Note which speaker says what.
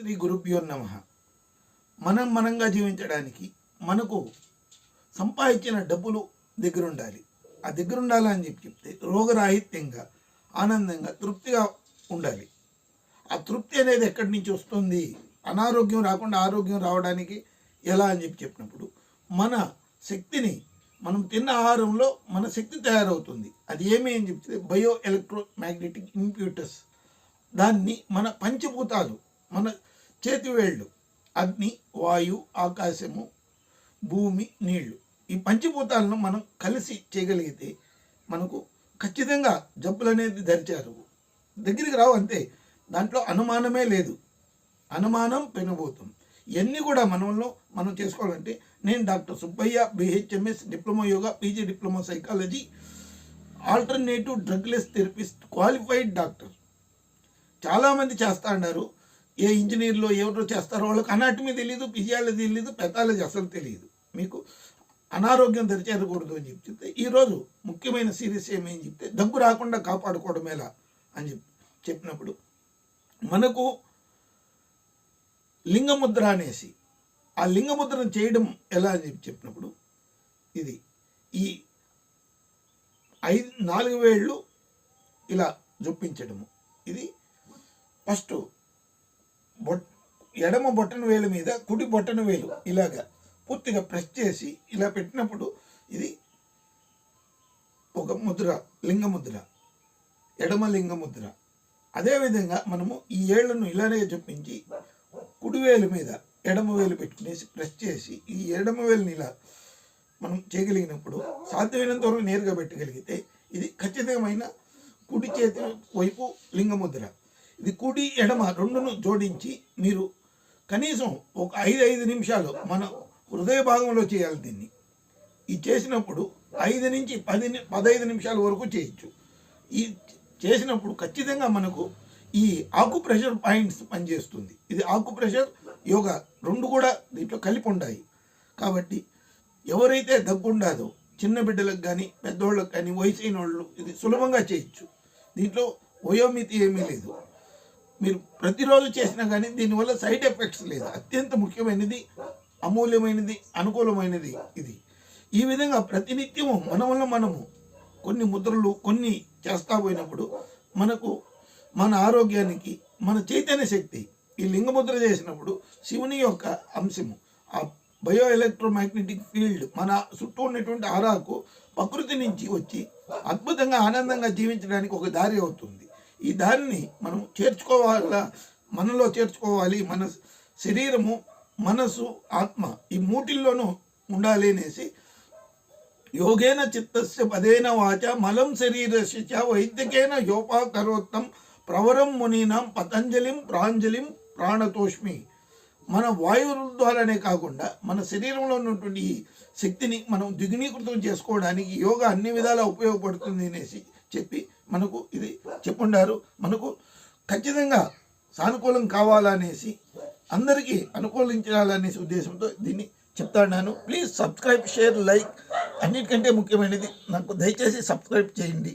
Speaker 1: శ్రీ గురుభ్యో నమ. మనం మనంగా జీవించడానికి మనకు సంపాదించిన డబ్బులు దగ్గరుండాలి. ఆ దగ్గరుండాలి అని చెప్పి చెప్తే రోగరాహిత్యంగా ఆనందంగా తృప్తిగా ఉండాలి. ఆ తృప్తి అనేది ఎక్కడి నుంచి వస్తుంది? అనారోగ్యం రాకుండా ఆరోగ్యం రావడానికి ఎలా అని చెప్పి చెప్పినప్పుడు మన శక్తిని మనం తిన్న ఆహారంలో మన శక్తి తయారవుతుంది. అది ఏమి అని చెప్తే బయో ఎలక్ట్రో మ్యాగ్నెటిక్ ఇంప్యూటర్స్. దాన్ని మన పంచభూతాలు మన చేతివేళ్ళు అగ్ని వాయు ఆకాశము భూమి నీళ్ళు. ఈ పంచభూతాలను మనం కలిసి చేయగలిగితే మనకు ఖచ్చితంగా జబ్బులు అనేది ధరిచారు. దగ్గరికి రావు అంతే. దాంట్లో అనుమానమే లేదు. అనుమానం పెనుభూతం ఇవన్నీ కూడా మనంలో మనం చేసుకోవాలంటే నేను doctor Subbaiah BHMS diploma yoga PG diploma psychology alternative drugless therapist qualified doctor. చాలామంది చేస్తా అన్నారు. ఏ ఇంజనీర్లు ఎవరో చేస్తారో వాళ్ళకి అనాటమీ తెలియదు ఫిజియాలజీ తెలియదు పెథాలజీ అసలు తెలియదు మీకు అనారోగ్యం తెరిచేరకూడదు అని చెప్పి చెప్తే ఈరోజు ముఖ్యమైన సీరియస్ ఏమని చెప్తే దగ్గు రాకుండా కాపాడుకోవడం ఎలా అని చెప్పి చెప్పినప్పుడు మనకు లింగముద్ర అనేసి ఆ లింగముద్రను చేయడం ఎలా అని చెప్పి చెప్పినప్పుడు ఇది ఈ ఐదు నాలుగు వేళ్ళు ఇలా జొప్పించడము. ఇది ఫస్ట్ బొట్ ఎడమ బొట్టన వేలు మీద కుడి బొట్టన వేలు ఇలాగా పూర్తిగా ప్రెస్ చేసి ఇలా పెట్టినప్పుడు ఇది ఒక ముద్ర లింగ ముద్ర ఎడమ లింగ ముద్ర. అదేవిధంగా మనము ఈ ఏళ్ళను ఇలానే చూపించి కుడివేలు మీద ఎడమ వేలు పెట్టుకునేసి ప్రెస్ చేసి ఈ ఎడమ వేలుని ఇలా మనం చేయగలిగినప్పుడు సాధ్యమైనంత వరకు నేరుగా పెట్టగలిగితే ఇది ఖచ్చితమైన కుడి చేతి వైపు లింగముద్ర ఇది కుడి ఎడమ రెండును జోడించి మీరు కనీసం ఒక ఐదు ఐదు నిమిషాలు మన హృదయ భాగంలో చేయాలి దీన్ని. ఇది చేసినప్పుడు ఐదు నుంచి పది ని- పదహైదు నిమిషాల వరకు చేయొచ్చు. ఈ చేసినప్పుడు ఖచ్చితంగా మనకు ఈ ఆకు ప్రెషర్ పాయింట్స్ పనిచేస్తుంది. ఇది ఆకు ప్రెషర్ యోగా రెండు కూడా దీంట్లో కలిపి ఉన్నాయి కాబట్టి ఎవరైతే దగ్గు ఉండదో చిన్న బిడ్డలకు కానీ పెద్దోళ్ళకి కానీ వయసైన వాళ్ళు ఇది సులభంగా చేయొచ్చు. దీంట్లో వయోమితి ఏమీ లేదు. మీరు ప్రతిరోజు చేసినా కానీ దీనివల్ల సైడ్ ఎఫెక్ట్స్ లేదు. అత్యంత ముఖ్యమైనది అమూల్యమైనది అనుకూలమైనది ఇది. ఈ విధంగా ప్రతినిత్యము మన వల్ల మనము కొన్ని ముద్రలు కొన్ని చేస్తా పోయినప్పుడు మనకు మన ఆరోగ్యానికి మన చైతన్య శక్తి ఈ లింగముద్ర చేసినప్పుడు శివుని యొక్క అంశము ఆ బయో ఎలక్ట్రోమాగ్నెటిక్ ఫీల్డ్ మన చుట్టూ ఉన్నటువంటి ఆరాకు ప్రకృతి నుంచి వచ్చి అద్భుతంగా ఆనందంగా జీవించడానికి ఒక దారి అవుతుంది. ఈ దారిని మనం చేర్చుకోవాల? మనలో చేర్చుకోవాలి. మన శరీరము మనసు ఆత్మ ఈ మూటిల్లోనూ ఉండాలి అనేసి యోగేన చిత్తస్య పదేన వాచ మలం శరీరస్య చ వైద్యకేన యోపాకరోత్తం ప్రవరం మునీనాం పతంజలిం ప్రాంజలిం ప్రాణతోష్మి. మన వాయువుల ద్వారానే కాకుండా మన శరీరంలో ఉన్నటువంటి ఈ శక్తిని మనం ద్విగుణీకృతం చేసుకోవడానికి యోగా అన్ని విధాలా ఉపయోగపడుతుంది అనేసి చెప్పి మనకు ఇది చెప్పుండారు. మనకు ఖచ్చితంగా సానుకూలం కావాలనేసి అందరికీ అనుకూలించాలనేసి ఉద్దేశంతో దీన్ని చెప్తాను ప్లీజ్ సబ్స్క్రైబ్ షేర్ లైక్ అన్నిటికంటే ముఖ్యమైనది నాకు దయచేసి సబ్స్క్రైబ్ చేయండి.